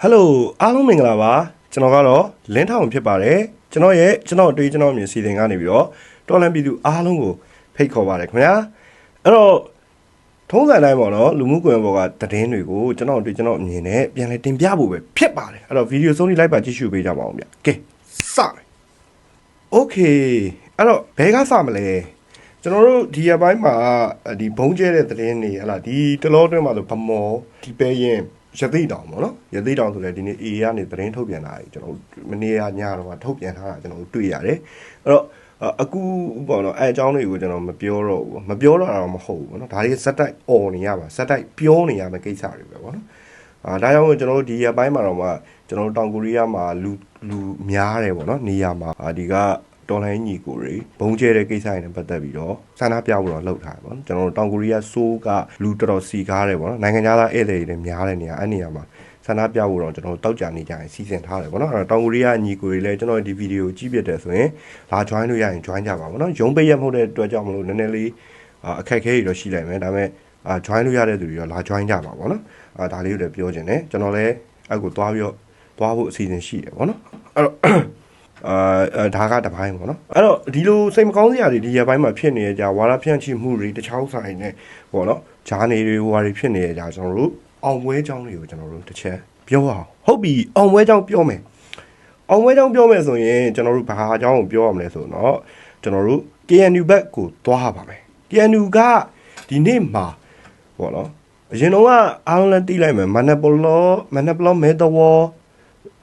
ဟယ်လိုအားလုံးမင်္ဂလာပါကျွန်တော်ကတော့လင်းထောင်ဖြစ်ပါတယ်ကျွန်တော်ရဲ့ကျွန်တော်အတွေ့ကျွန်တော်အမြင်စီစဉ်ကနေပြီးတော့တော်လန်ပြည်သူအားလုံးကိုဖိတ်ခေါ်ပါတယ်ခင်ဗျာအဲ့တော့ထုံးစံတိုင်းပေါ့နော်လူမှုကွန်ရက်ပေါ်ကသတင်းတွေကိုကျွန်တော်အတွေ့ကျွန်တော်အမြင်နဲ့ပြန်လည်တင်ပြဖို့ပဲဖြစ်ပါတယ်အဲ့တော့ဗီဒီယိုဆုံးလေးလိုက်ပါကြည့်ရှုပေးကြပါအောင်ဗျကဲစမယ်โอเคအဲ့တော့ဘယ်ကစမလဲကျွန်တော်တို့ဒီရက်ပိုင်းမှာဒီဘုံကျဲတဲ့သတင်းတွေဟလာဒီတလောအတွင်းမှာဆိုဗမောဒီပဲရင် ရသိတောင်ပေါ့နော်ရသိတောင်ဆိုလည်းဒီနေ့ AA ကနေသတင်းထုတ်ပြန်တာကြီးကျွန်တော်တို့မနေ့ကညတော့ထုတ်ပြန်ထားတာကျွန်တော်တို့တွေ့ရတယ်အဲ့တော့အခုပေါ့နော်အဲအကြောင်းတွေကိုကျွန်တော်မပြောတော့ဘူးမပြောတော့တာတော့မဟုတ်ဘူးပေါ့နော်ဒါတွေဇက်တိုက်អော်နေရပါဇက်တိုက်ပြောနေရမယ့်ကိစ္စတွေပဲပေါ့နော်အာဒါကြောင့်ကျွန်တော်တို့ဒီရက်ပိုင်းမှာတော့မှကျွန်တော်တို့တောင်ကိုရီးယားမှာလူလူများတယ်ပေါ့နော်နေရာမှာအာဒီက တော်လိုင်းညီကိုတွေဘုံကျဲတဲ့ကိစ္စတွေနဲ့ပတ်သက်ပြီးတော့ဆန္ဒပြဖို့တော့လှုပ်ထားတယ်ပေါ့နော်ကျွန်တော်တို့တောင်ကိုရီးယားဆိုးကလူတော်တော်စီကားတယ်ပေါ့နော်နိုင်ငံသားဧည့်သည်တွေများတဲ့နေရာအဲ့နေရာမှာဆန္ဒပြဖို့တော့ကျွန်တော်တို့တောက်ကြနေကြရင်စီစဉ်ထားတယ်ပေါ့နော်အဲ့တော့တောင်ကိုရီးယားညီကိုတွေလည်းကျွန်တော်ဒီဗီဒီယိုကြည့်ပြတယ်ဆိုရင်လာ join လို့ရရင် join ကြပါပေါ့နော်ရုံးပိတ်ရမဟုတ်တဲ့အတွက်ကြောင့်မလို့နည်းနည်းလေးအခက်အခဲတွေတော့ရှိလိုက်မယ်ဒါပေမဲ့အာ join လို့ရတဲ့သူတွေရောလာ join ကြပါပေါ့နော်အာဒါလေးကိုလည်းပြောချင်တယ်ကျွန်တော်လည်းအဲ့ကိုသွားပြီးတော့သွားဖို့အစီအစဉ်ရှိတယ်ပေါ့နော်အဲ့တော့ အာဒါကတပိုင်းပေါ့နော်အဲ့တော့ဒီလိုစိတ်မကောင်းစရာတွေဒီရက်ပိုင်းမှာဖြစ်နေကြဝါရဖြန့်ချိမှုတွေတခြားဆိုင်နဲ့ပေါ့နော်ဂျာနေတွေဟိုဟာတွေဖြစ်နေကြကျွန်တော်တို့အောင်ပွဲကြောင်းတွေကိုကျွန်တော်တို့တစ်ချက်ပြောအောင်ဟုတ်ပြီအောင်ပွဲကြောင်းပြောမယ်အောင်ပွဲကြောင်းပြောမယ်ဆိုရင်ကျွန်တော်တို့ဘာအကြောင်းကိုပြောရမလဲဆိုတော့ကျွန်တော်တို့ KNU ဘက်ကိုသွားပါမယ် KNU ကဒီနေ့မှာပေါ့နော်အရင်တော့ကအားလုံးလည်းတီးလိုက်မယ်မနက်ပလောမနက်ပလောမဲတော်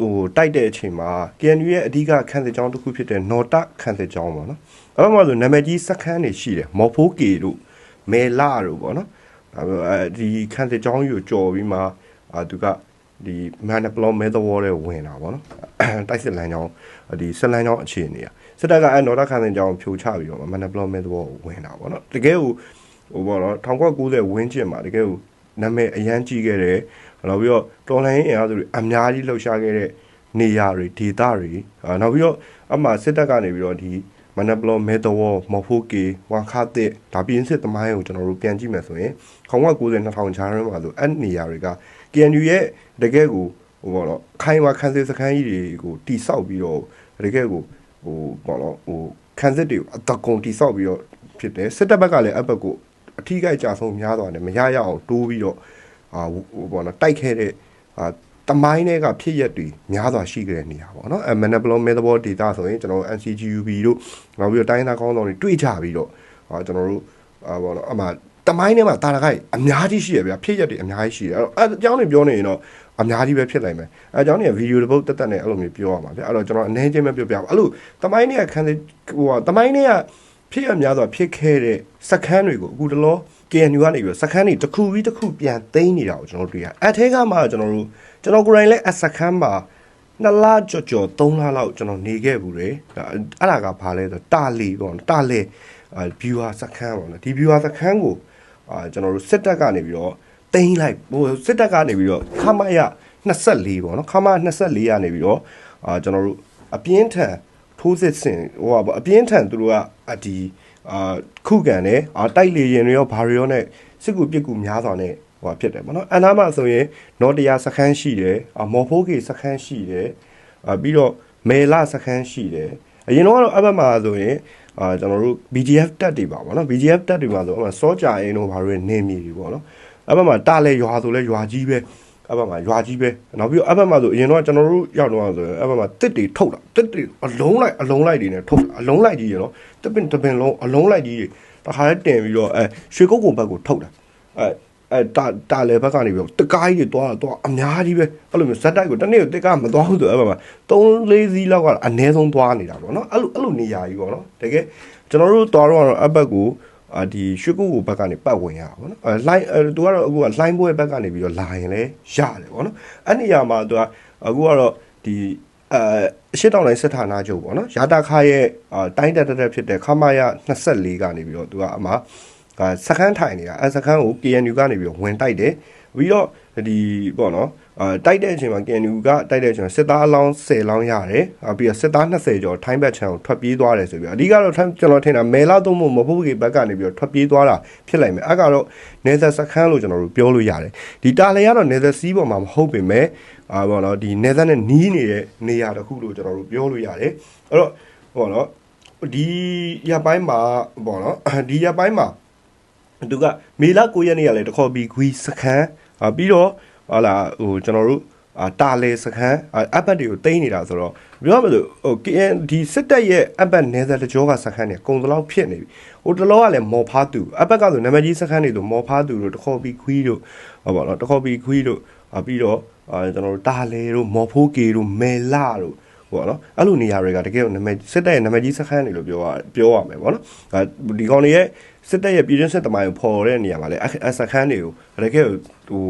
ဟိုတိုက်တဲ့အချိန်မှာ KNU ရဲ့အဓိကခန်းစစ်ကြောင်းတစ်ခုဖြစ်တဲ့နော်တခန်းစစ်ကြောင်းပေါ့နော်။အဲ့မှာဆိုနာမည်ကြီးစခန်းတွေရှိတယ်။မော်ဖိုးကေတို့မဲလာတို့ပေါ့နော်။အဲဒီခန်းစစ်ကြောင်းကြီးကိုကြော်ပြီးမှအာသူကဒီမန်နပလောမဲသဝေါ်တဲ့ဝင်တာပေါ့နော်။တိုက်စစ်လမ်းကြောင်းဒီဆက်လမ်းကြောင်းအခြေအနေอ่ะစစ်တပ်ကအဲနော်တခန်းစစ်ကြောင်းဖြိုချပြီးတော့မန်နပလောမဲသဝေါ်ဝင်တာပေါ့နော်။တကယ်ကိုဟိုပေါ့နော်1990ဝင်းကျင်မှာတကယ်ကိုနာမည်အရန်ကြီးခဲ့တယ်နောက်ပြီးတော့တော်လိုင်းအင်အားစုတွေအများကြီးလှုပ်ရှားခဲ့တဲ့ နေရာတွေဒေသတွေအာနောက်ပြီးတော့အမှစစ်တပ်ကနေပြီးတော့ဒီမနပလောမဲတော်မော်ဖိုကေဝမ်ခတ်တဲ့ဒါပြင်းစစ်သမိုင်းကိုကျွန်တော်တို့ပြန်ကြည့်မယ်ဆိုရင်1990 2000ဂျားရင်းမှာဆိုအဲ့နေရာတွေက KNU ရဲ့တကယ်ကိုဟိုပေါ့နော်ခိုင်ဝါခန်းစစ်စခန်းကြီးတွေကိုတိဆောက်ပြီးတော့တကယ်ကိုဟိုပေါ့နော်ဟိုခန်းစစ်တွေကိုအတကုံတိဆောက်ပြီးတော့ဖြစ်တယ်စစ်တပ်ဘက်ကလည်းအဘက်ကိုအထီးကိုက်ကြဆုံးများသွားတယ်မရရအောင်တိုးပြီးတော့အာဟိုပေါ့နော်တိုက်ခဲ့တဲ့အာ တမိုင်းတွေကဖြစ်ရက်တွေများစွာရှိကြတဲ့နေရာပေါ့နော်အဲမနပလောမဲသဘောဒေတာဆိုရင်ကျွန်တော် NCGUB တို့နောက်ပြီးတော့တိုင်းသားကောင်းဆောင်တွေတွေ့ကြပြီးတော့အာကျွန်တော်တို့အာပေါ့နော်အမှတမိုင်းထဲမှာတာရခိုင်အများကြီးရှိရဗျာဖြစ်ရက်တွေအများကြီးရှိတယ်အဲ့တော့အဲအကြောင်းတွေပြောနေရင်တော့အများကြီးပဲဖြစ်နိုင်မယ်အဲအကြောင်းတွေကဗီဒီယိုတစ်ပုတ်တက်တက်နဲ့အဲ့လိုမျိုးပြောရမှာဗျာအဲ့တော့ကျွန်တော်အနေချင်းပဲပြောပြပါအဲ့လိုတမိုင်းတွေကခန်းဟိုတမိုင်းတွေကဖြစ်ရများစွာဖြစ်ခဲ့တဲ့စခန်းတွေကိုအခုတလော KNU ကနေပြီးတော့စခန်းတွေတစ်ခုပြီးတစ်ခုပြန်သိမ်းနေတာကိုကျွန်တော်တို့တွေ့ရအထဲကမှကျွန်တော်တို့ကျွန်တော်ကိုယ်တိုင်လည်းအစခန်းမှာနှစ်လကြော်ကြော်သုံးလလောက်ကျွန်တော်နေခဲ့ဘူးလေအဲ့ဒါကဘာလဲဆိုတာလီပေါ့တာလေအာ viewer စခန်းပေါ့နော်ဒီ viewer စခန်းကိုအာကျွန်တော်တို့စစ်တပ်ကနေပြီးတော့သိမ်းလိုက်ဟိုစစ်တပ်ကနေပြီးတော့ခမရ24ပေါ့နော်ခမ24ကနေပြီးတော့အာကျွန်တော်တို့အပြင်းထန်ထိုးစစ်ဆင်ဟိုဟာအပြင်းထန်သူတို့ကအဒီ အာခုခံတယ်အာတိုက်လေရင်တွေရောဘာတွေရောနဲ့စစ်ကူပစ်ကူများစွာနဲ့ဟိုဖြစ်တယ်ပေါ့နော်အနားမှာဆိုရင်နော်တရားစခန်းရှိတယ်အာမော်ဖိုးကေစခန်းရှိတယ်အာပြီးတော့မေလာစခန်းရှိတယ်အရင်တော့ကတော့အဘက်မှာဆိုရင်အာကျွန်တော်တို့ BGF တက်တွေပါဗောနော် BGF တက်တွေမှာဆိုအမှစောကြအင်းတို့ဘာတွေနေမြေတွေဗောနော်အဘက်မှာတာလဲရွာဆိုလဲရွာကြီးပဲ အဘက်မှာရွာကြီးပဲနောက်ပြီးတော့အဘက်မှာဆိုအရင်တော့ကျွန်တော်တို့ရောက်တော့ဆိုရင်အဘက်မှာတစ်တွေထုတ်တာတစ်တွေအလုံးလိုက်အလုံးလိုက်တွေနဲ့ထုတ်အလုံးလိုက်ကြီးရနော်တပင်တပင်လုံးအလုံးလိုက်ကြီးတွေတခါလဲတင်ပြီးတော့အဲရွှေကုတ်ကုံဘက်ကိုထုတ်တာအဲအဲတာတာလေဘက်ကနေပြီးတော့တကားကြီးတွေသွားတော့အများကြီးပဲအဲ့လိုမျိုးဇက်တိုက်ကိုတနေ့ကိုတစ်ကားမသွားဘူးဆိုအဲ့ဘက်မှာ3 4စီးလောက်ကအနည်းဆုံးသွားနေတာပေါ့နော်အဲ့လိုအဲ့လိုနေရာကြီးပေါ့နော်တကယ်ကျွန်တော်တို့သွားတော့အဘက်ကို အာဒီရွှေကုတ်ကိုဘက်ကနေပတ်ဝင်ရပါဘောနော်အဲလိုင်းအဲသူကတော့အခုကလိုင်းပွဲဘက်ကနေပြီးတော့လာရင်လည်းရတယ်ပေါ့နော်အဲ့နေရာမှာသူကအခုကတော့ဒီအဲအရှိတောင်တိုင်းစစ်ဌာနချုပ်ပေါ့နော်ရာတာခါရဲ့အာတိုင်းတက်တက်ဖြစ်တဲ့ခမာယ24ကနေပြီးတော့သူကအမှ အာစခန်းထိုင်နေတာအဲစခန်းကို KNU ကနေပြီးတော့ဝင်တိုက်တယ်ပြီးတော့ဒီပေါ့နော်အာတိုက်တဲ့အချိန်မှာ KNU ကတိုက်တဲ့အချိန်မှာစစ်သားအလောင်း10လောင်းရတယ်အာပြီးတော့စစ်သား20ကျော်ထိုင်းဘက်ခြမ်းကိုထွက်ပြေးသွားတယ်ဆိုပြီးအဓိကတော့ထိုင်းကျွန်တော်ထင်တာမဲလာသုံးဖို့မဟုတ်ဘူးဘက်ကနေပြီးတော့ထွက်ပြေးသွားတာဖြစ်လိုက်မယ်အဲ့ကတော့နေသက်စခန်းလို့ကျွန်တော်တို့ပြောလို့ရတယ်ဒီတာလေကတော့နေသက်စီးပေါ်မှာမဟုတ်ပေမဲ့အာပေါ့နော်ဒီနေသက်နဲ့နီးနေတဲ့နေရာတစ်ခုလို့ကျွန်တော်တို့ပြောလို့ရတယ်အဲ့တော့ပေါ့နော်ဒီရပိုင်းမှာပေါ့နော်ဒီရပိုင်းမှာ သူကမေလ9ရက်နေ့ကလည်းတခေါ်ပြီးဂွီစခန်းအာပြီးတော့ဟာလာဟိုကျွန်တော်တို့အာတာလေစခန်းအာအပတ်တွေကိုတိမ့်နေတာဆိုတော့ပြောရမလို့ဟို KN ဒီစစ်တပ်ရဲ့အပတ်နယ်သက်တကြောကစခန်းတွေကုံတလောက်ဖြစ်နေပြီဟိုတလောကလည်းမော်ဖားသူအပတ်ကဆိုနမကြီးစခန်းတွေဆိုမော်ဖားသူတို့တခေါ်ပြီးဂွီတို့ဟောပါတော့တခေါ်ပြီးဂွီတို့အာပြီးတော့အာကျွန်တော်တို့တာလေတို့မော်ဖိုးကေတို့မဲလာတို့ ပေါ့နော်အဲ့လိုနေရာတွေကတကယ်ကိုနာမည်စစ်တပ်ရဲ့နာမည်ကြီးစခန်းတွေလို့ပြောရပြောရမယ်ပေါ့နော်အဲဒီကောင်တွေရဲ့စစ်တပ်ရဲ့ပြည်တွင်းစစ်တမိုင်းကိုဖော်တဲ့နေရာမှာလည်းအစခန်းတွေကိုတကယ်ကိုဟို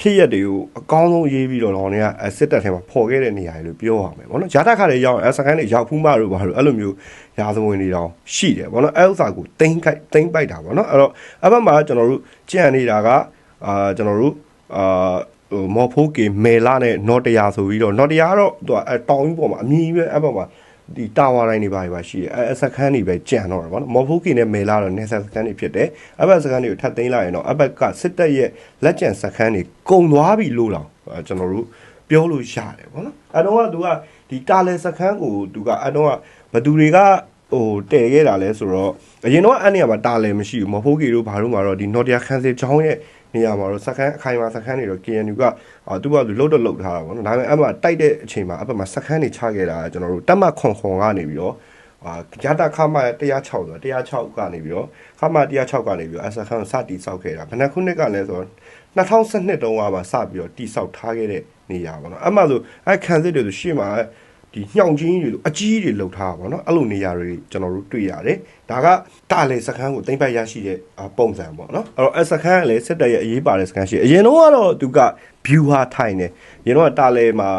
ဖြစ်ရက်တွေကိုအကောင်းဆုံးရေးပြီးတော့ကောင်တွေကစစ်တပ်ထဲမှာဖော်ခဲ့တဲ့နေရာတွေလို့ပြောရမယ်ပေါ့နော်ဂျာတာခါတွေရောက်အစခန်းတွေရောက်ဖူးမတို့ဘာလို့အဲ့လိုမျိုးရာဇဝင်တွေတောင်ရှိတယ်ပေါ့နော်အဲ့ဥစ္စာကိုတင်းခိုက်တင်းပိုက်တာပေါ့နော်အဲ့တော့အဘက်မှာကျွန်တော်တို့ကြံနေတာကအာကျွန်တော်တို့အာ ဟိုမော်ဖိုးကေမဲလာနဲ့နော်တရာဆိုပြီးတော့နော်တရာကတော့သူကအဲတောင်ကြီးပေါ်မှာအမြင်ပဲအဲ့ဘက်မှာဒီတာဝါတိုင်းတွေပါပါရှိတယ်အဲစခန်းတွေပဲကြံတော့တယ်ဗောနော်မော်ဖိုးကေနဲ့မဲလာတော့နေဆက်စခန်းတွေဖြစ်တယ်အဘက်စခန်းတွေကိုထပ်သိမ်းလိုက်ရင်တော့အဘက်ကစစ်တပ်ရဲ့လက်ကျန်စခန်းတွေကုံသွားပြီလို့တော့ကျွန်တော်တို့ပြောလို့ရတယ်ဗောနော်အဲတော့ကသူကဒီတာလဲစခန်းကိုသူကအဲတော့ကဘသူတွေကဟိုတည်ခဲ့တာလဲဆိုတော့အရင်တော့အဲ့နေရာမှာတာလဲမရှိဘူးမော်ဖိုးကေတို့ဘာလို့မှာတော့ဒီနော်တရာခန်းစေချောင်းရဲ့ နေရာမှာတော့စခန်းအခိုင်အမာစခန်းတွေတော့ KNU ကအာသူကသူလှုပ်တော့လှုပ်ထားတာပေါ့နော်ဒါပေမဲ့အဲ့မှာတိုက်တဲ့အချိန်မှာအဲ့ဘက်မှာစခန်းတွေချခဲ့တာကျွန်တော်တို့တက်မခွန်ခွန်ကနေပြီးတော့အာရတာခမ106ဆိုတော့106ကနေပြီးတော့ခမ106ကနေပြီးတော့အစခန်းစတီဆောက်ခဲ့တာဘယ်နှခုနှစ်ကလဲဆိုတော့2012တုန်းကမှစပြီးတော့တီဆောက်ထားခဲ့တဲ့နေရာပေါ့နော်အဲ့မှာဆိုအဲ့ခံစစ်တွေဆိုရှေ့မှာ ဒီညှောင်ချင်းတွေလိုအကြီးတွေလှုပ်ထားတာပေါ့နော်အဲ့လိုနေရာတွေကျွန်တော်တို့တွေ့ရတယ်ဒါကတာလေစခန်းကိုတင်ပိုက်ရရှိတဲ့ပုံစံပေါ့နော်အဲ့တော့အစခန်းကလည်းစစ်တပ်ရဲ့အရေးပါတဲ့စခန်းရှိအရင်တော့ကတော့သူက viewer ထိုင်တယ်ရင်တော့တာလေမှာ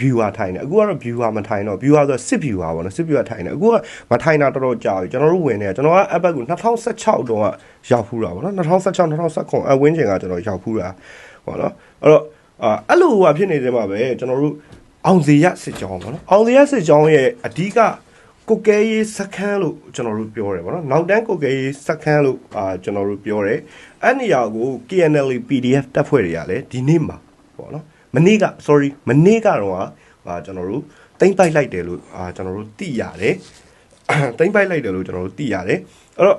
viewer ထိုင်တယ်အခုကတော့ viewer မထိုင်တော့ viewer ဆိုစစ် viewer ပေါ့နော်စစ် viewer ထိုင်တယ်အခုကမထိုင်တာတော်တော်ကြာပြီကျွန်တော်တို့ဝင်နေကျွန်တော်က app ကို2016တုန်းကရောက်ဖူးတာပေါ့နော်2016 2019အဝင်းကျင်ကကျွန်တော်ရောက်ဖူးတာပေါ့နော်အဲ့တော့အဲ့လိုဟာဖြစ်နေတယ်မှာပဲကျွန်တော်တို့ အောင်စီရစစ်ကြောင်းပေါ့နော်အောင်စီရစစ်ကြောင်းရဲ့အဓိကကိုကဲရေးစခန်းလို့ကျွန်တော်တို့ပြောတယ်ဗောနော်နောက်တန်းကိုကဲရေးစခန်းလို့အာကျွန်တော်တို့ပြောတယ်အဲ့နေရာကို KNL PDF တပ်ဖွဲ့တွေကလည်းဒီနေ့မှာဗောနော်မနေ့က sorry မနေ့ကတော့အာကျွန်တော်တို့တိမ့်ပိုက်လိုက်တယ်လို့အာကျွန်တော်တို့သိရတယ်တိမ့်ပိုက်လိုက်တယ်လို့ကျွန်တော်တို့သိရတယ်အဲ့တော့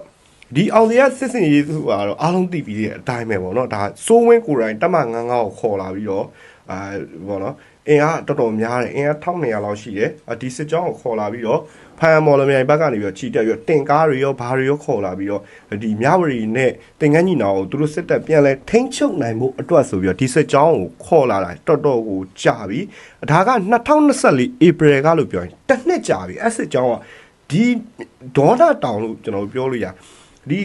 ဒီအောင်စရစစ်စင်ရေးသူကတော့အားလုံးသိပြီးတဲ့အတိုင်းပဲဗောနော်ဒါစိုးဝင်းကိုယ်တိုင်တက်မငန်းငါးကိုခေါ်လာပြီးတော့အာဗောနော် အင်အားတော်တော်များတယ်အင်အား1200လောက်ရှိတယ်ဒီစစ်ကြောင်းကိုခေါ်လာပြီးတော့ဖန်မော်လမြိုင်ဘက်ကနေပြီးတော့ခြိတက်ပြီးတော့တင်ကားတွေရောဘာတွေရောခေါ်လာပြီးတော့ဒီမြဝရီနဲ့တင်ကန်းညီနာကိုသူတို့စစ်တပ်ပြန်လဲထိန်းချုပ်နိုင်မှုအတွက်ဆိုပြီးတော့ဒီစစ်ကြောင်းကိုခေါ်လာတာတော်တော်ကိုကြာပြီဒါက2024 April ကလို့ပြောရင်တစ်နှစ်ကြာပြီအဲ့စစ်ကြောင်းကဒီဒေါ်လာတောင်လို့ကျွန်တော်ပြောလို့ရဒီ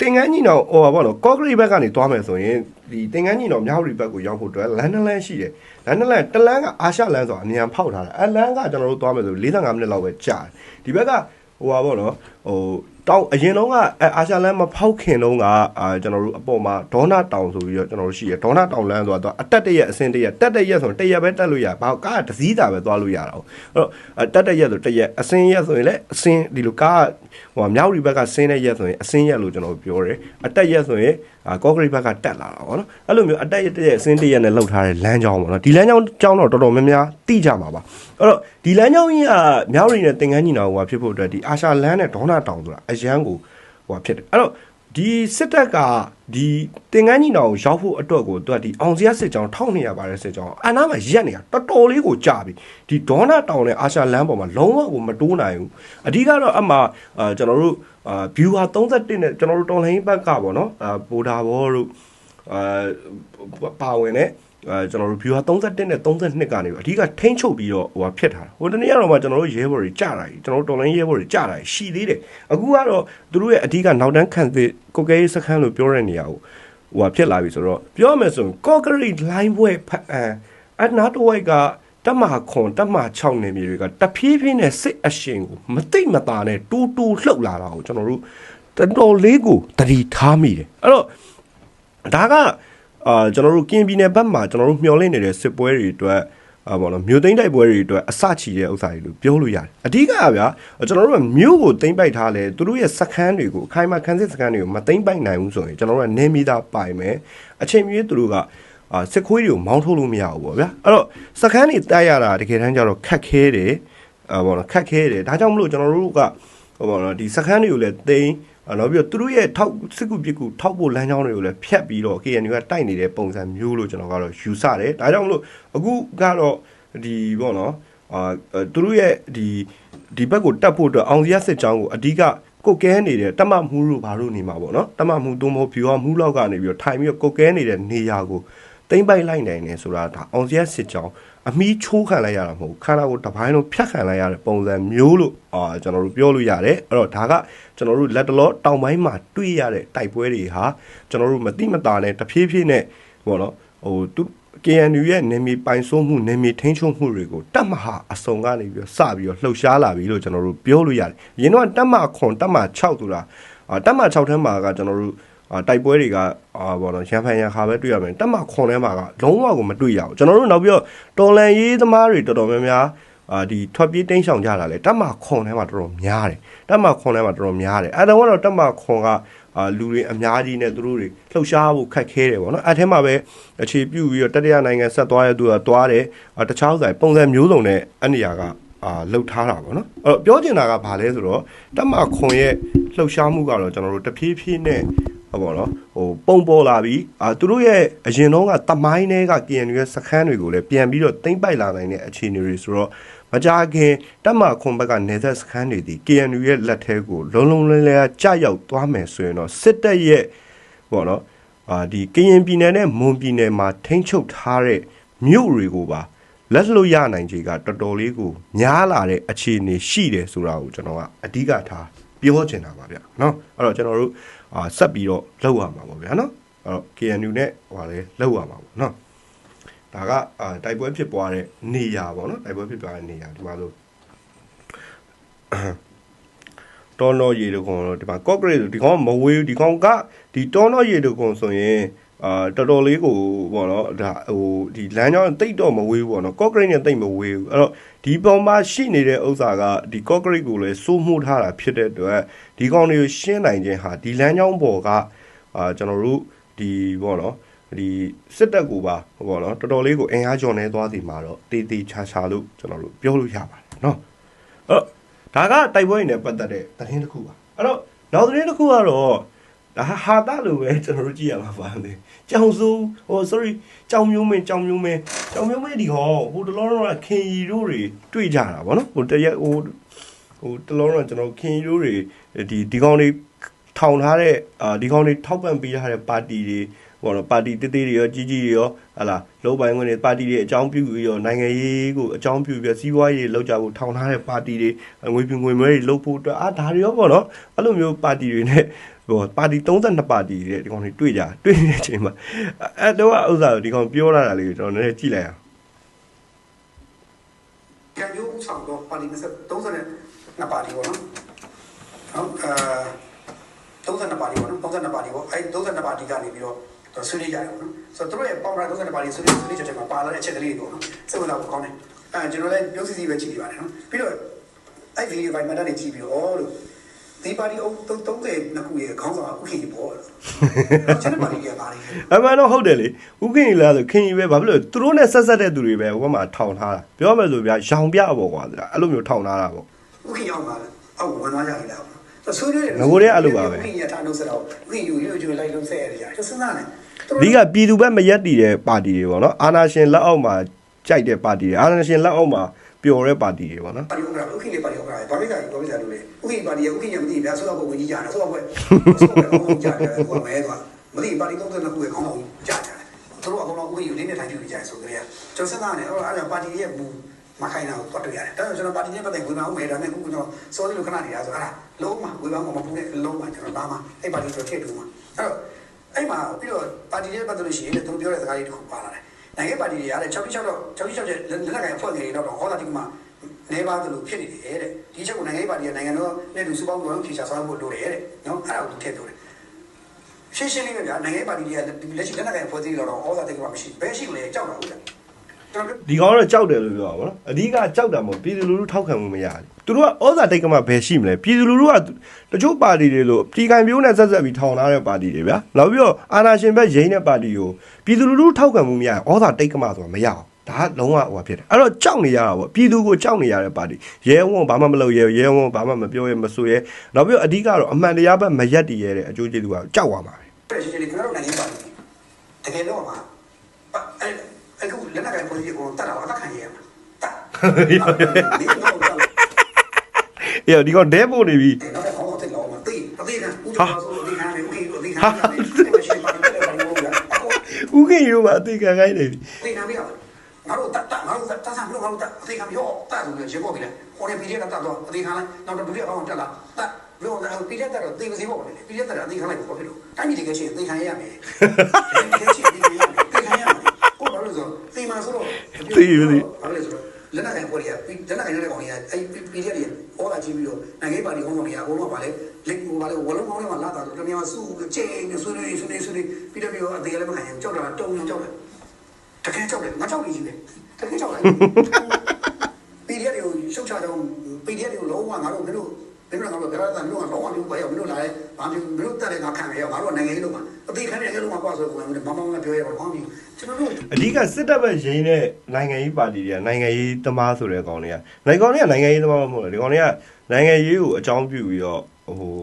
တင်ကန်းညီနောင်ဟိုပါဘောနော်ကော့ဂရိတ်ဘက်ကနေသွားမယ်ဆိုရင်ဒီတင်ကန်းညီနောင်မြောက်ရီဘက်ကိုရောက်ဖို့အတွက်လန်ဒန်လန်ရှိတယ်လန်ဒန်လန်တလန်းကအာရှလန်ဆိုတာအမြန်ဖောက်ထားတာအလန်ကကျွန်တော်တို့သွားမယ်ဆို45မိနစ်လောက်ပဲကြာတယ်ဒီဘက်ကဟိုပါဘောနော်ဟို တောင်အရင်တော့ကအာရှလန်မဖောက်ခင်တော့ကအာကျွန်တော်တို့အပေါ်မှာဒေါနာတောင်ဆိုပြီးတော့ကျွန်တော်တို့ရှိရဒေါနာတောင်လန်းဆိုတာတော့အတက်တရက်အစင်းတရက်တက်တရက်ဆိုရင်တရက်ပဲတက်လို့ရဘာကားတစည်းတာပဲသွားလို့ရတာအဲ့တော့တက်တရက်ဆိုတရက်အစင်းရက်ဆိုရင်လည်းအစင်းဒီလိုကားဟိုမြောက်ရီဘက်ကဆင်းတဲ့ရက်ဆိုရင်အစင်းရက်လို့ကျွန်တော်ပြောတယ်အတက်ရက်ဆိုရင် ကော့ဂရိတ်ဘက်ကတက်လာတာပေါ့နော်အဲ့လိုမျိုးအတက်ရက်တက်ရက်အစင်းတရက်နဲ့လှုပ်ထားတဲ့လမ်းကြောင်းပေါ့နော်ဒီလမ်းကြောင်းကြောင်းတော့တော်တော်များများသိကြမှာပါအဲ့တော့ဒီလမ်းကြောင်းကြီးကမြောက်ရီနဲ့တင်ကန်းညီနာဟိုဖြစ်ဖို့အတွက်ဒီအာရှလမ်းနဲ့ဒေါနာတောင်ဆိုတာအရန်ကိုဟိုဖြစ်တယ်အဲ့တော့ ဒီစစ်တပ်ကဒီတင်ကန်းညီနောင်ရောက်ဖို့အတွက်ကိုသူကဒီအောင်စရစစ်ကြောင်း1200ပါတဲ့စစ်ကြောင်းအနားမှာရက်နေတာတော်တော်လေးကိုကြာပြီဒီဒေါနာတောင်နဲ့အာရှလမ်းပေါ်မှာလုံးဝကိုမတိုးနိုင်ဘူးအဓိကတော့အမှအာကျွန်တော်တို့အာ viewer 31နဲ့ကျွန်တော်တို့တော်လိုင်းဘက်ကပေါ့နော်အာဗိုဒါဘောတို့အာပါဝင်တဲ့အဲ ကျွန်တော်တို့ viewer 31နဲ့32ကနေပြီးအဓိကထိန်းချုပ်ပြီးတော့ဟိုဖြစ်ထားတာဟိုတနေ့ကတော့မှကျွန်တော်တို့ရဲဘော်တွေကြာတာကြီးကျွန်တော်တို့တော်လိုင်းရဲဘော်တွေကြာတာရှိသေးတယ်အခုကတော့သူတို့ရဲ့အဓိကနောက်တန်းခံစစ်ကိုကဲရေးစခန်းလို့ပြောတဲ့နေရာကိုဟိုဖြစ်လာပြီဆိုတော့ပြောရမယ်ဆိုရင် concrete line ဘွဲဖတ်အအနာတဝိုက်ကတက်မခွန်တက်မ6နေမြေတွေကတဖြည်းဖြည်းနဲ့စစ်အရှင်ကိုမသိမသာနဲ့တူးတူးလှုပ်လာတာကိုကျွန်တော်တို့တော်တော်လေးကိုတတိထားမိတယ်အဲ့တော့ဒါကဟ အာကျွန်တော်တို့ကင်ပြည်နယ်ဘက်မှာကျွန်တော်တို့မျှော်လင့်နေတဲ့စစ်ပွဲတွေအတွက်အာဘောနော်မြို့သိမ်းတိုက်ပွဲတွေအတွက်အစချီတဲ့ဥစ္စာတွေလို့ပြောလို့ရတယ်အဓိကကဗျာကျွန်တော်တို့ကမြို့ကိုသိမ်းပိုက်ထားလဲသူတို့ရဲ့စခန်းတွေကိုအခိုင်အမာခန်းစစ်စခန်းတွေကိုမသိမ်းပိုက်နိုင်ဘူးဆိုရင်ကျွန်တော်တို့ကနေမီတာပိုင်မယ်အချိန်မီသူတို့ကအာစစ်ခွေးတွေကိုမောင်းထုတ်လို့မရဘူးပေါ့ဗျာအဲ့တော့စခန်းတွေတိုက်ရတာတကယ်တမ်းကျတော့ခက်ခဲတယ်အာဘောနော်ခက်ခဲတယ်ဒါကြောင့်မလို့ကျွန်တော်တို့က ဟိုဘောနော်ဒီစခန်းတွေကိုလည်းသိမ်းအဲ့တော့ပြီးတော့သူတို့ရဲ့ထောက်စစ်ကူပစ်ကူထောက်ဖို့လမ်းကြောင်းတွေကိုလည်းဖျက်ပြီးတော့ KNU ကတိုက်နေတဲ့ပုံစံမျိုးလို့ကျွန်တော်ကတော့ယူဆတယ်ဒါကြောင့်မလို့အခုကတော့ဒီပေါ့နော်အာသူတို့ရဲ့ဒီဒီဘက်ကိုတက်ဖို့အတွက်အောင်စရစစ်ကြောင်းကိုအဓိကကုတ်ကဲနေတဲ့တမမှုလို့ဘာလို့နေမှာပေါ့နော်တမမှုသုံးဖို့ဖြူအောင်မှုလောက်ကနေပြီးတော့ထိုင်ပြီးတော့ကုတ်ကဲနေတဲ့နေရာကိုတိမ့်ပိုက်လိုက်နိုင်တယ်ဆိုတာဒါအောင်စရစစ်ကြောင်း အမီးချိုးခံလိုက်ရတာမဟုတ်ခန္ဓာကိုယ်တစ်ပိုင်းလုံးဖြတ်ခံလိုက်ရတဲ့ပုံစံမျိုးလို့အာကျွန်တော်တို့ပြောလို့ရတယ်အဲ့တော့ဒါကကျွန်တော်တို့လက်တလောတောင်ပိုင်းမှာတွေ့ရတဲ့တိုက်ပွဲတွေဟာကျွန်တော်တို့မတိမတာနဲ့တဖြည်းဖြည်းနဲ့ဘောနော်ဟိုသူ KNU ရဲ့နေမီပိုင်ဆိုးမှုနေမီထိန်းချုပ်မှုတွေကိုတတ်မဟာအစုံကနေပြီးတော့စပြီးတော့လှုပ်ရှားလာပြီလို့ကျွန်တော်တို့ပြောလို့ရတယ်။ရင်းတော့တတ်မခွန်တတ်မ6ဆိုတာအာတတ်မ6ထဲမှာကကျွန်တော်တို့အာ တိုက်ပွဲတွေကအာဘောနော်ရန်ဖန်ရန်ခါပဲတွေ့ရမယ်တက်မခွန်ထဲမှာကလုံးဝကိုမတွေ့ရဘူးကျွန်တော်တို့နောက်ပြီးတော့တော်လန်ရေးသမားတွေတော်တော်များများအာဒီထွက်ပြေးတိမ်းရှောင်ကြတာလေတက်မခွန်ထဲမှာတော်တော်များတယ်တက်မခွန်ထဲမှာတော်တော်များတယ်အဲတော့ကတော့တက်မခွန်ကအာလူတွေအများကြီးနဲ့သူတို့တွေလှုပ်ရှားဖို့ခက်ခဲတယ်ပေါ့နော်အဲထဲမှာပဲအခြေပြုပြီးတော့တတိယနိုင်ငံဆက်သွားရသူကသွားတယ်အာတခြားဥစ္စာပုံစံမျိုးစုံနဲ့အနေရာကအာလှုပ်ထားတာပေါ့နော်အဲ့တော့ပြောချင်တာကဘာလဲဆိုတော့တက်မခွန်ရဲ့လှုပ်ရှားမှုကတော့ကျွန်တော်တို့တဖြည်းဖြည်းနဲ့ ဟုတ်ပါတော့ဟိုပုံပေါ်လာပြီးအာသူတို့ရဲ့အရင်တော့ကတမိုင်းတွေက KNU ရဲ့စခန်းတွေကိုလည်းပြန်ပြီးတော့သိမ့်ပိုက်လာနိုင်တဲ့အခြေအနေတွေဆိုတော့မကြခင်တက်မခွန်ဘက်ကနေသက်စခန်းတွေဒီ KNU ရဲ့လက်ထဲကိုလုံးလုံးလဲလဲကြာရောက်သွားမယ်ဆိုရင်တော့စစ်တပ်ရဲ့ပေါ့နော်အာဒီကရင်ပြည်နယ်နဲ့မွန်ပြည်နယ်မှာထိန်းချုပ်ထားတဲ့မြို့တွေကိုပါလက်လို့ရနိုင်ခြေကတော်တော်လေးကိုများလာတဲ့အခြေအနေရှိတယ်ဆိုတာကိုကျွန်တော်ကအဓိကထားပြောချင်တာပါဗျเนาะအဲ့တော့ကျွန်တော်တို့ အာဆက်ပြီးတော့လောက်ရမှာပေါ့ဗျာနော်အဲ့တော့ KNU နဲ့ဟိုလည်းလောက်ရမှာပေါ့နော်ဒါကအာတိုက်ပွဲဖြစ်ပွားတဲ့နေရာပေါ့နော်တိုက်ပွဲဖြစ်ပွားတဲ့နေရာဒီမှာဆိုတော်တော်ရေတကွန်တော့ဒီမှာကော့ကရစ်ဒီကောင်မဝေးဒီကောင်ကဒီတော်တော်ရေတကွန်ဆိုရင် အာတော်တော်လေးကိုပေါ့နော်ဒါဟိုဒီလမ်းကြောင်းတိတ်တော့မဝေးဘူးပေါ့နော်ကော့ဂရိတ်နဲ့တိတ်မဝေးဘူးအဲ့တော့ဒီပေါ်မှာရှိနေတဲ့ဥစ္စာကဒီကော့ဂရိတ်ကိုလည်းစိုးမှုထားတာဖြစ်တဲ့အတွက်ဒီကောင်တွေကိုရှင်းနိုင်ခြင်းဟာဒီလမ်းကြောင်းပေါ်ကအာကျွန်တော်တို့ဒီပေါ့နော်ဒီစစ်တပ်ကိုပါဟိုပေါ့နော်တော်တော်လေးကိုအင်အားကျော်နေသွားစီမှာတော့တေးသေးချာချာလို့ကျွန်တော်တို့ပြောလို့ရပါတယ်နော်အဲ့တော့ဒါကတိုက်ပွဲတွေနဲ့ပတ်သက်တဲ့သတင်းတစ်ခုပါအဲ့တော့နောက်သတင်းတစ်ခုကတော့ဒါဟာတာလို့ပဲကျွန်တော်တို့ကြည့်ရမှာပါလေ ကြောင်စိုးဟို sorry ကြောင်မျိုးမင်းကြောင်မျိုးမင်းကြောင်မျိုးမင်းဒီဟောဟိုတလောတော့ခင်ရီတို့တွေတွေ့ကြတာဗောနော်ဟိုတရက်ဟိုဟိုတလောတော့ကျွန်တော်ခင်ရီတို့တွေဒီဒီကောင်တွေထောင်ထားတဲ့အာဒီကောင်တွေထောက်ပံ့ပေးထားတဲ့ပါတီတွေဘောနော်ပါတီတေးသေးတွေရောကြီးကြီးတွေရောဟာလာလုံးပိုင်းဝင်တွေပါတီတွေအကြောင်းပြုပြီးရောနိုင်ငံရေးကိုအကြောင်းပြုပြီးစီးပွားရေးလောက်ကြဖို့ထောင်ထားတဲ့ပါတီတွေငွေပြငွေမဲတွေလုပ်ဖို့အတွက်အာဒါတွေရောပေါ့နော်အဲ့လိုမျိုးပါတီတွေနဲ့ ဟိုပါတီ32ပါတီတဲ့ဒီကောင်တွေတွေ့ကြတွေ့နေတဲ့အချိန်မှာအဲ့တော့ဥစ္စာကိုဒီကောင်ပြောလာတာလေးကိုကျွန်တော်နည်းနည်းကြည့်လိုက်အောင်ကံမျိုးဥဆောင်တော့ပါတီ20 32ပါတီပေါ့နော်ဟုတ်အဲ32ပါတီပေါ့နော်32ပါတီပေါ့အဲ32ပါတီကနေပြီးတော့ဆွေးနွေးကြတယ်ပေါ့နော်ဆိုတော့သူတို့ရဲ့ပေါင်ရာ32ပါတီဆွေးနွေးဆွေးနွေးချက်တွေမှာပါလာတဲ့အချက်ကလေးတွေပေါ့နော်စိတ်ဝင်စားဖို့ကောင်းတယ်အဲကျွန်တော်လည်းရုပ်စီစီပဲကြည့်နေပါတယ်နော်ပြီးတော့အဲ့ဗီဒီယိုဖိုင်မန်တာတွေကြည့်ပြီးတော့လို့ ဒီပါတီအုပ်30နှစ်ခုရဲ့ခေါင်းဆောင်ဥခင်ကြီးပေါ့လို့ကျွန်တော်ပါတီကပါလိမ့်မယ်အမှန်တော့ဟုတ်တယ်လေဥခင်ကြီးလားဆိုခင်ကြီးပဲဘာဖြစ်လို့သူတို့နဲ့ဆက်ဆက်တဲ့သူတွေပဲဟိုဘက်မှာထောင်ထားတာပြောမယ်ဆိုဗျာရောင်ပြပေါ့ကွာအဲ့လိုမျိုးထောင်ထားတာပေါ့ဥခင်ရောက်လာအောက်ဝင်သွားကြရည်လားဆွေးနွေးတယ်ငကိုရဲအဲ့လိုပါပဲဥခင်ရထားလို့ဆိုတော့ဥခင်ယူယူယူလိုက်လို့ဆက်ရတယ်ကြာစဉ်းစားနေဒီကပြည်သူဘက်မရက်တည်တဲ့ပါတီတွေပေါ့နော်အာနာရှင်လက်အောက်မှာကြိုက်တဲ့ပါတီတွေအာနာရှင်လက်အောက်မှာ ပျော်တဲ့ပါတီတွေပေါ့နော်ပါတီဥက္ကဋ္ဌဥခင်လေးပါတီဥက္ကဋ္ဌဘာမိကဘာမိကလို့လေဥခင်ပါတီဥခင်ရမသိဗျာဆိုတော့ဘဝင်ကြီးကြာတယ်ဆိုတော့ဘွဲဆိုတော့ဘဝင်ကြာတယ်ဟိုမဲသွားမသိပါတီ32ခုရဲ့ခေါင်းဆောင်ကြာတယ်သူတို့အကုန်လုံးဥခင်ယူလေးနဲ့ထိုင်ပြူကြာဆိုကြတယ်ကျွန်တော်စဉ်းစားနေအဲ့တော့အဲ့ပါတီရဲ့ဘူးမခိုင်တာကိုတွတ်ရတယ်ဒါကြောင့်ကျွန်တော်ပါတီနဲ့ပတ်သက်ဝင်မအောင်မဲဒါနဲ့ခုကကျွန်တော်စောသေးလို့ခဏနေတာဆိုအဲ့ဒါလုံးမဝင်မအောင်မပူနဲ့လုံးမကျွန်တော်ဒါမှအဲ့ပါတီဆိုထည့်တူမှာအဲ့တော့အဲ့မှာပြီးတော့ပါတီနဲ့ပတ်သက်လို့ရှိရင်သူပြောတဲ့စကားလေးတစ်ခုပါလာတယ် နိုင်ငံပါတီတွေကလည်း66တော့66ချက်လက်နက်ကင်အဖွဲ့ငယ်တွေတော့ဟောတာဒီမှာနေပါသလိုဖြစ်နေတယ်တဲ့ဒီချက်ကိုနိုင်ငံရေးပါတီကနိုင်ငံတော်နဲ့လူစုပေါင်းတော်ဖြေချဆောင်ဖို့လိုတယ်တဲ့နော်အဲ့ဒါကိုသူထည့်ပြောတယ်ရှင်းရှင်းလေးပဲဗျာနိုင်ငံရေးပါတီတွေကလက်ရှိလက်နက်ကိုင်ဖွဲ့စည်းတော့ဩဇာတိတ်ကမရှိဘယ်ရှိမလဲကြောက်တာဟုတ်လားကျွန်တော် ဒီကောင်ကတော့ကြောက်တယ်လို့ပြောတာပေါ့နော်အဓိကကြောက်တာမဟုတ်ပြည်သူလူထုထောက်ခံမှုမရတယ်သူတို့ကဩဇာတိတ်ကမှဘယ်ရှိမလဲပြည်သူလူထုကတချို့ပါတီတွေလို့ပြည်ခိုင်မျိုးနဲ့ဆက်ဆက်ပြီးထောင်ထားတဲ့ပါတီတွေဗျာနောက်ပြီးတော့အာဏာရှင်ဘက်ရိမ့်တဲ့ပါတီကိုပြည်သူလူထုထောက်ခံမှုမရရင်ဩဇာတိတ်ကမှဆိုတာမရအောင်ဒါကလုံးဝဟိုဖြစ်တယ်အဲ့တော့ကြောက်နေရတာပေါ့ပြည်သူကိုကြောက်နေရတဲ့ပါတီရဲဝုံဘာမှမလုပ်ရဲရဲဝုံဘာမှမပြောရဲမဆိုရဲနောက်ပြီးတော့အဓိကတော့အမှန်တရားဘက်မရက်တည်ရဲတဲ့အကျိုးကျေးဇူးကကြောက်သွားမှာပဲပြည့်ရှင်းရှင်းလေးကျွ န်တော်တို့နိုင်ငံရေးပါတီတကယ်တော့မှာအဲအခုလက်နက်ကိုင်ဖွဲ့စည်းကိုတတ်တာအသက်ခံရမှာတတ်ဒီတော့တော့အေးဒီကောင်ဒဲပို့နေပြီနောက်တဲ့ခေါင်းတော့တိတ်လောက်မှာတိတ်အသေးခံဦးကျော်ဆိုအသေးခံလေဦးကြီးအသေးခံလေရှင်းပါလေတယ်ဘာလို့လဲအခုဥခင်ရိုးပါအသေးခံခိုင်းနေပြီသေခံပြရငါတို့တတ်တငါတို့တတ်ဆံလို့ငါတို့တတ်အသေးခံပြောတတ်လို့ရေပေါ်ပြီလေဟိုနေပြည်တဲ့တတ်တော့အသေးခံလိုက်နောက်တော့ဒုတိယအောင်တက်လာတတ်လို့ပြည်တဲ့တတ်တော့သေမစီပေါ့လေပြည်တဲ့တတ်အသေးခံလိုက်ပေါ့ဖြစ်လို့တိုင်းပြည်တကယ်ရှိရင်သေခံရရမယ်တကယ်ရှိရင်သေခံရမယ်သေခံရမယ်ကိုဘာလို့ ဆိုသေမှာဆိုတော့ဘာလို့ဆိုတော့လက်နက်ကိုင်ပေါ်ရလက်နက်ကိုင်တဲ့ကောင်ကြီးအဲ့ပြည်တဲ့တွေဟောတာကြည့်ပြီးတော့နိုင်ငံပါတီကောင်းကောင်ကြီးအကုန်လုံးပါလေလက်ကိုပါလေဝလုံးကောင်းလေးမှာလာတာတော့တမန်စုကျင်းနေဆွေးနွေးဆွေးနွေးဆွေးနွေးပြီးတော့ပြီးတော့အသေးလည်းမခံရင်ကြောက်တာတုံကြောက်တယ်တကယ်ကြောက်တယ်ငါကြောက်နေကြီးပဲတကယ်ကြောက်တယ်ပီဒီအက်တွေကိုရှုပ်ချတော့ပီဒီအက်တွေကိုလုံးဝငါတို့မင်းတို့ မင်းတို့ငါတို့ဘယ်တော့မှမင်းတို့ကတော့မင်းဘယ်ရောက်မင်းတို့လာရဲဘာမျိုးမင်းတို့တက်တယ်ငါခံရရောငါတို့နိုင်ငံရေးလို့မှာအသေးခံရရဲ့လို့မှာပေါ့ဆိုတော့မမမပြောရတော့ကောင်းပြီကျွန်တော်တို့အဓိကစစ်တပ်ဘက်ရင်းတဲ့နိုင်ငံရေးပါတီတွေကနိုင်ငံရေးသမားဆိုတဲ့ကောင်တွေကနိုင်ငံကောင်တွေကနိုင်ငံရေးသမားမဟုတ်ဘူးဒီကောင်တွေကနိုင်ငံရေးကိုအကြောင်းပြုပြီးတော့ဟို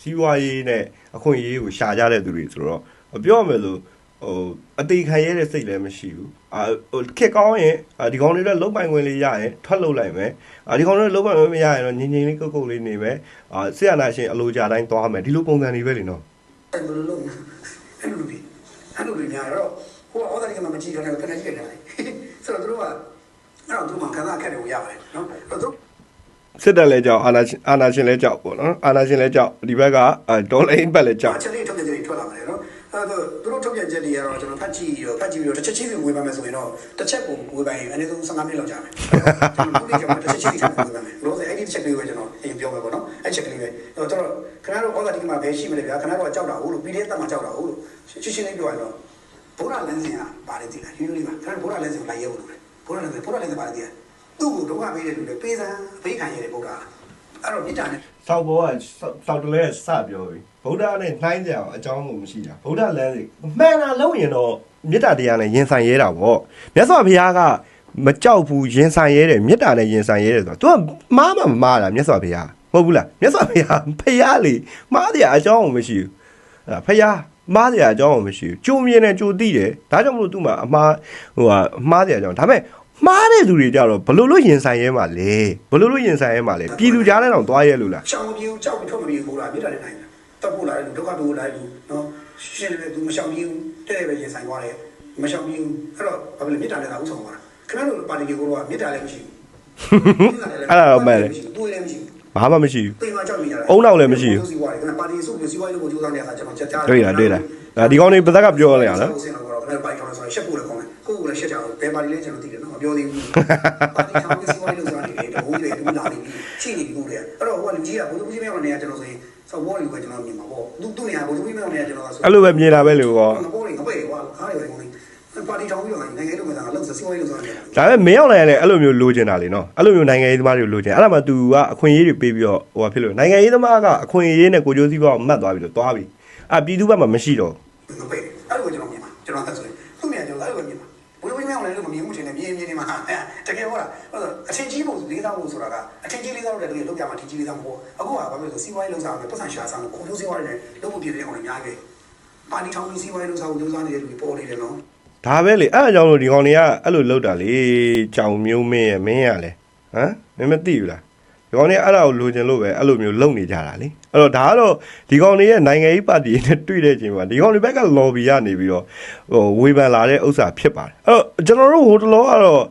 စီးပွားရေးနဲ့အခွင့်အရေးကိုရှာကြတဲ့သူတွေဆိုတော့ပြောရမယ်လို့ ဟိုအသေးခံရတဲ့စိတ်လည်းမရှိဘူးအာဟိုခက်ကောင်းရင်အာဒီကောင်တွေလည်းလုံးပိုင်ခွင့်လေးရရင်ထွက်လို့လိုက်မယ်အာဒီကောင်တွေလုံးပိုင်ခွင့်မရရင်တော့ငြိမ်ငြိမ်လေးကုတ်ကုတ်လေးနေမယ်အာဆရာနာရှင်အလိုကြတိုင်းသွားမယ်ဒီလိုပုံစံတွေပဲလीနော်အဲ့လိုလုံးအဲ့လိုဒီအဲ့လိုဒီများတော့ဟိုအော်ဒါကမှမကြည့်တော့လည်းခဏကြည့်ရတယ်ဆိုတော့တို့ကအဲ့တော့တို့မှခဏခက်တယ်ကိုရပါတယ်နော်အဲ့တော့စစ်တပ်လည်းကြောက်အာနာရှင်အာနာရှင်လည်းကြောက်ပေါ့နော်အာနာရှင်လည်းကြောက်ဒီဘက်ကအာဒေါ်လာအင်းဘက်လည်းကြောက်အချက်လေးထုတ်ပြန်ချက်တွေထွက်လာပါတယ်နော် အဲ့တော့သူတို့ထုတ်ပြန်ချက်တွေကတော့ကျွန်တော်ဖတ်ကြည့်ရောဖတ်ကြည့်ပြီးတော့တစ်ချက်ချင်းစီဝေးပါမယ်ဆိုရင်တော့တစ်ချက်ကိုဝေးပါရင်အနည်းဆုံး15မိနစ်လောက်ကြာမယ်ကျွန်တော်တို့ကတစ်ချက်ချင်းစီဝေးပါမယ်လို့ဆိုအဲ့ဒီတစ်ချက်ကလေးပဲကျွန်တော်အရင်ပြောမယ်ပေါ့နော်အဲ့ချက်ကလေးပဲတော့ကျွန်တော်ခဏတော့ဩဇာတိကမှာဘယ်ရှိမလဲဗျာခဏတော့ကြောက်တာဟုတ်လို့ပြီးတဲ့တက်မှာကြောက်တာဟုတ်လို့ရှင်းရှင်းလေးပြောရတော့ဘုရားလမ်းစဉ်ကပါတယ်တိလားယူလို့ပါခဏဘုရားလမ်းစဉ်ကိုလိုက်ရဲဖို့လို့ဘုရားလမ်းစဉ်ဘုရားလမ်းစဉ်ပါတယ်တိလားသူ့ကိုဒုက္ခပေးတဲ့လူတွေပေးစမ်းပေးခံရတဲ့ဘုရားအဲ့တော့မြစ်တာနဲ့စောက်ဘောကစောက်တလဲစပြောပြီ ဗုဒ္ဓနဲ့နှိုင်းကြအောင်အကြောင်းကိုမရှိတာဗုဒ္ဓလမ်းစီမှန်တာလုံးရင်တော့မေတ္တာတရားနဲ့ရင်ဆိုင်ရဲတာပေါ့မြတ်စွာဘုရားကမကြောက်ဘူးရင်ဆိုင်ရဲတယ်မေတ္တာနဲ့ရင်ဆိုင်ရဲတယ်ဆိုတော့ तू ကမားမမားတာမြတ်စွာဘုရားမဟုတ်ဘူးလားမြတ်စွာဘုရားဖယားလေမားတရားအကြောင်းကိုမရှိဘူးအဲ့ဖယားမားတရားအကြောင်းကိုမရှိဘူးကြုံမြင်တယ်ကြိုသိတယ်ဒါကြောင့်မလို့ तू မှာအမားဟိုဟာမားတရားအကြောင်းဒါပေမဲ့မှားတဲ့သူတွေကြတော့ဘလို့လို့ရင်ဆိုင်ရဲမှာလဲဘလို့လို့ရင်ဆိုင်ရဲမှာလဲပြည်သူကြားထဲတော့သွားရဲလို့လားရှောင်းပြေကြောက်ပြီးထွက်မပြေဘူးလားမြေတားနေနိုင်တယ် တက်ဖို့လာတယ်ဒုက္ခတူလာတယ်နော်ရှင်းတယ်သူမရှောင်ပြေဘူးတဲ့တယ်ပဲရင်ဆိုင်သွားတယ်မရှောင်ပြေဘူးအဲ့တော့ဘာဖြစ်လဲမြေတားလည်းသာဥဆောင်သွားတာခင်ဗျားတို့ပါတီတွေကိုကမြေတားလည်းမရှိဘူးသူလည်းမရှိဘူးဘာမှမရှိဘူးတိမ်မကြောက်နေကြတာစီဝါတယ်ခင်ဗျာပါတီစုပြီးစီဝါရေးကိုကြိုးစားနေတဲ့အခါကျမှချက်ချာတွေ့လားတွေ့လားဒါဒီကောင်းလေးပါဇက်ကပြောရလားနော်ဆင်းတော့တော့ခင်ဗျာပါတီထောင်ဆိုရှက်ဖို့လည်းကောင်းတယ်ကိုကိုလည်းရှက်ကြအောင်ဘယ်ပါတီလဲကျွန်တော်သိတယ်နော်မပြောသေးဘူးပါတီထောင်စီဝါရေးလို့ဆိုတာနေတယ်ဘိုးတွေဒူးလာနေပြီချိနေပြီကိုတွေအဲ့တော့ဟိုကလူကြီးကဘိုးကြီးမြောက်နေရကျွန်တော်ဆိုရင် စောဘောလေးကိုကျွန်တော်မြင်မှာပေါ့သူသူ့နေရာဘိုးကြီးမြောက်နေရကျွန်တော်ဆိုအဲ့လိုပဲမြင်တာပဲလို့ကောငါပေါ်နေငါပဲကွာခါရတယ်ကောင်းနေပါတီထောင်ပြီးတော့နိုင်ငံရေးလုပ်နေတာလောက်စီဝါရေးလို့ဆိုတာနေတယ်ဒါပေမဲ့မင်းရောက်လာရင်လည်းအဲ့လိုမျိုးလိုချင်တာလေနော်အဲ့လိုမျိုးနိုင်ငံရေးသမားတွေကိုလိုချင်အဲ့ဒါမှ तू ကအခွင့်အရေးတွေပေးပြီးတော့ဟိုဟာဖြစ်လို့နိုင်ငံရေးသမားကအခွင့်အရေးနဲ့ကိုကြိုးစည်းပေါ့မှတ်သွားပြီလို့သွားပြီအာပြည်သူဘက်မှာမရှိတော့ငါပဲအဲ့လိုကျွန်တော်မြင်မှာကျွန်တော်သက်ဆိုရင်သူ့နေရာကျွန်တော်အဲ့လိုမြင်မှာ ဘိုးကြီးမြောက်နေလို့မမြင်ဘူးထင်တယ်မြင်မြင်နေမှာတကယ်ဟုတ်လားဟုတ်ဆိုအထင်ကြီးဖို့လေးစားဖို့ဆိုတာကအထင်ကြီးလေးစားလို့တည်းလောက်ကြမှာထင်ကြီးလေးစားမဟုတ်အခုကဘာဖြစ်လို့စီဝါရေးလောက်စားမယ်ပတ်စံရှာစားမယ်ကွန်ပျူတာစီဝါရေးနဲ့လုပ်ဖို့ပြည့်တဲ့အောင်လည်းအများကြီးပါတီထောင်ပြီးစီဝါရေးလောက်စားဖို့ကြိုးစားနေတဲ့လူတွေပေါ်နေတယ်နော်ဒါပဲလေအဲ့အကြောင်းလို့ဒီကောင်တွေကအဲ့လိုလောက်တာလေကြောင်မျိုးမင်းရဲ့မင်းရလဲဟမ်မင်းမသိဘူးလား ဒီကောင်တွေအဲ့ဒါကိုလိုချင်လို့ပဲအဲ့လိုမျိုးလုံနေကြတာလေအဲ့တော့ဒါကတော့ဒီကောင်တွေရဲ့နိုင်ငံရေးပါတီနဲ့တွေ့တဲ့အချိန်မှာဒီကောင်တွေဘက်က lobby ကနေပြီးတော့ဟိုဝေဖန်လာတဲ့ဥစ္စာဖြစ်ပါတယ်အဲ့တော့ကျွန်တော်တို့ဟိုတလောကတော့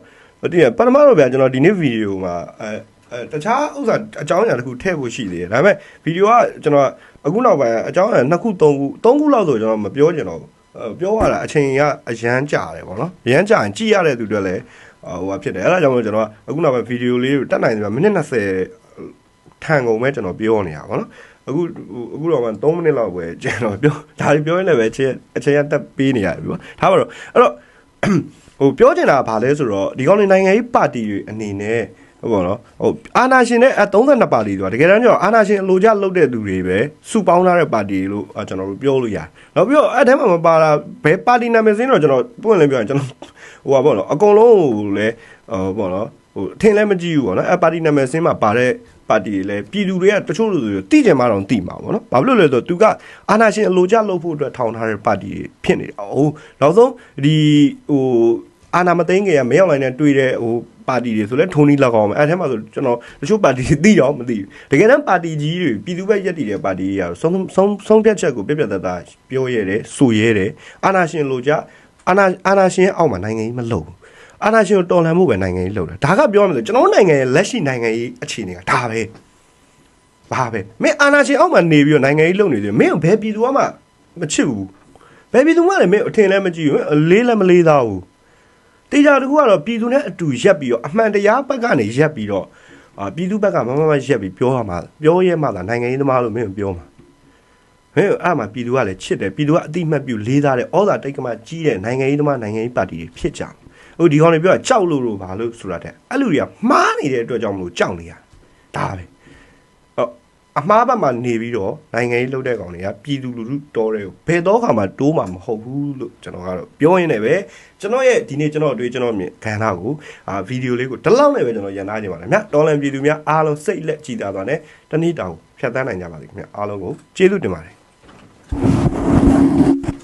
ဒီပထမတော့ဗျာကျွန်တော်ဒီနေ့ဗီဒီယိုမှာအဲအဲတခြားဥစ္စာအကြောင်းအရာတစ်ခုထည့်ဖို့ရှိသေးတယ်ဒါပေမဲ့ဗီဒီယိုကကျွန်တော်အခုနောက်ပိုင်းအကြောင်းအရာနှစ်ခုသုံးခုသုံးခုလောက်ဆိုကျွန်တော်မပြောချင်တော့ဘူးအဲပြောရတာအချိန်ကအရန်ကြာတယ်ပေါ့နော်အရန်ကြာရင်ကြည့်ရတဲ့သူတွေလည်း ဟိုဟာဖြစ်တယ်အဲ့ဒါကြောင့်မို့ကျွန်တော်ကအခုနောက်ပိုင်းဗီဒီယိုလေးကိုတက်နိုင်တယ်မိနစ်20ထန်ကုန်ပဲကျွန်တော်ပြောနေတာပေါ့နော်အခုအခုတော့မှ3မိနစ်လောက်ပဲကျန်တော့ပြောဒါတွေပြောရင်လည်းပဲအချိန်အချိန်ကတက်ပေးနေရတယ်ပေါ့ထားပါတော့အဲ့တော့ဟိုပြောချင်တာကဘာလဲဆိုတော့ဒီကောင်နေနိုင်ငံရေးပါတီတွေအနေနဲ့ဟုတ်ပါတော့ဟိုအာနာရှင်နဲ့အ32ပါတီဆိုတာတကယ်တမ်းကျတော့အာနာရှင်အလိုကျလုပ်တဲ့သူတွေပဲစုပေါင်းထားတဲ့ပါတီလို့အာကျွန်တော်တို့ပြောလို့ရတယ်။နောက်ပြီးတော့အဲ့ထဲမှာမပါတာဘယ်ပါတီနာမည်စင်းတော့ကျွန်တော်ပွင့်လင်းပြောရင်ကျွန်တော် ဟိုပါပေါ့နော်အကုန်လုံးကိုလည်းဟိုပေါ့နော်ဟိုအထင်လည်းမကြည့်ဘူးပေါ့နော်အဲ့ပါတီနာမည်စင်းမှာပါတဲ့ပါတီတွေလည်းပြည်သူတွေကတချို့လူတွေတိကျင်မှတော့တိမှာပေါ့နော်။ဘာဖြစ်လို့လဲဆိုတော့သူကအာနာရှင်အလိုကျလုပ်ဖို့အတွက်ထောင်ထားတဲ့ပါတီတွေဖြစ်နေတာ။ဟိုနောက်ဆုံးဒီဟိုအာနာမသိန်းကရမရောက်နိုင်တဲ့တွေ့တဲ့ဟိုပါတီတွေဆိုလဲထုံနီလောက်အောင်မယ်အဲ့ထဲမှာဆိုကျွန်တော်တချို့ပါတီတွေသိတော့မသိဘူးတကယ်တမ်းပါတီကြီးတွေပြည်သူ့ဘက်ရက်တည်တဲ့ပါတီတွေကတော့ဆုံးဆုံးဆုံးဖြတ်ချက်ကိုပြပြတတ်တာပြောရဲတယ်ဆိုရဲတယ်အာနာရှင်လိုကြ အာနာအာနာရှင်ရဲ့အောက်မှာနိုင်ငံကြီးမလုပ်ဘူးအာနာရှင်ကိုတော်လှန်မှုပဲနိုင်ငံကြီးလုပ်တာဒါကပြောရမယ်ဆိုကျွန်တော်တို့နိုင်ငံရဲ့လက်ရှိနိုင်ငံရေးအခြေအနေကဒါပဲဘာပဲမင်းအာနာရှင်အောက်မှာနေပြီးတော့နိုင်ငံရေးလုပ်နေတယ်မင်းကဘယ်ပြည်သူမှမချစ်ဘူးဘယ်ပြည်သူမှလည်းမင်းအထင်လည်းမကြည့်ဘူးအလေးလည်းမလေးသားဘူးတေချာတခုကတော့ပြည်သူနဲ့အတူရက်ပြီးတော့အမှန်တရားဘက်ကနေရက်ပြီးတော့အာပြည်သူဘက်ကမမမရက်ပြီးပြောရမှာပြောရဲမှာလားနိုင်ငံရေးသမားလို့မင်းပြောမှာ မင်းအဲ့မှာပြည်သူကလည်းချစ်တယ်ပြည်သူကအတိမတ်ပြုလေးစားတယ်ဩဇာတိတ်ကမကြီးတဲ့နိုင်ငံရေးသမားနိုင်ငံရေးပါတီတွေဖြစ်ကြတယ်ဟိုဒီကောင်တွေပြောတာကြောက်လို့လို့ဘာလို့ဆိုတာတဲ့အဲ့လူတွေကမှားနေတဲ့အတွက်ကြောင့်မလို့ကြောက်နေရဒါပဲအော်အမှားဘက်မှာနေပြီးတော့နိုင်ငံရေးလုပ်တဲ့ကောင်တွေကပြည်သူလူထုတော်တယ်ဘယ်တော့ခါမှတိုးမှာမဟုတ်ဘူးလို့ကျွန်တော်ကတော့ပြောရင်းနဲ့ပဲကျွန်တော်ရဲ့ဒီနေ့ကျွန်တော်အတွေ့ကျွန်တော်မြင်ခန္ဓာကိုအာဗီဒီယိုလေးကိုဒီလောက်နဲ့ပဲကျွန်တော်ရန်သားနေပါလားမြတ်တော်လန်ပြည်သူများအားလုံးစိတ်လက်ကြည်သာသွားနဲ့တနည်းတောင်ဖြတ်သန်းနိုင်ကြပါစေခင်ဗျအားလုံးကိုကျေးဇူးတင်ပါတယ် Thank you.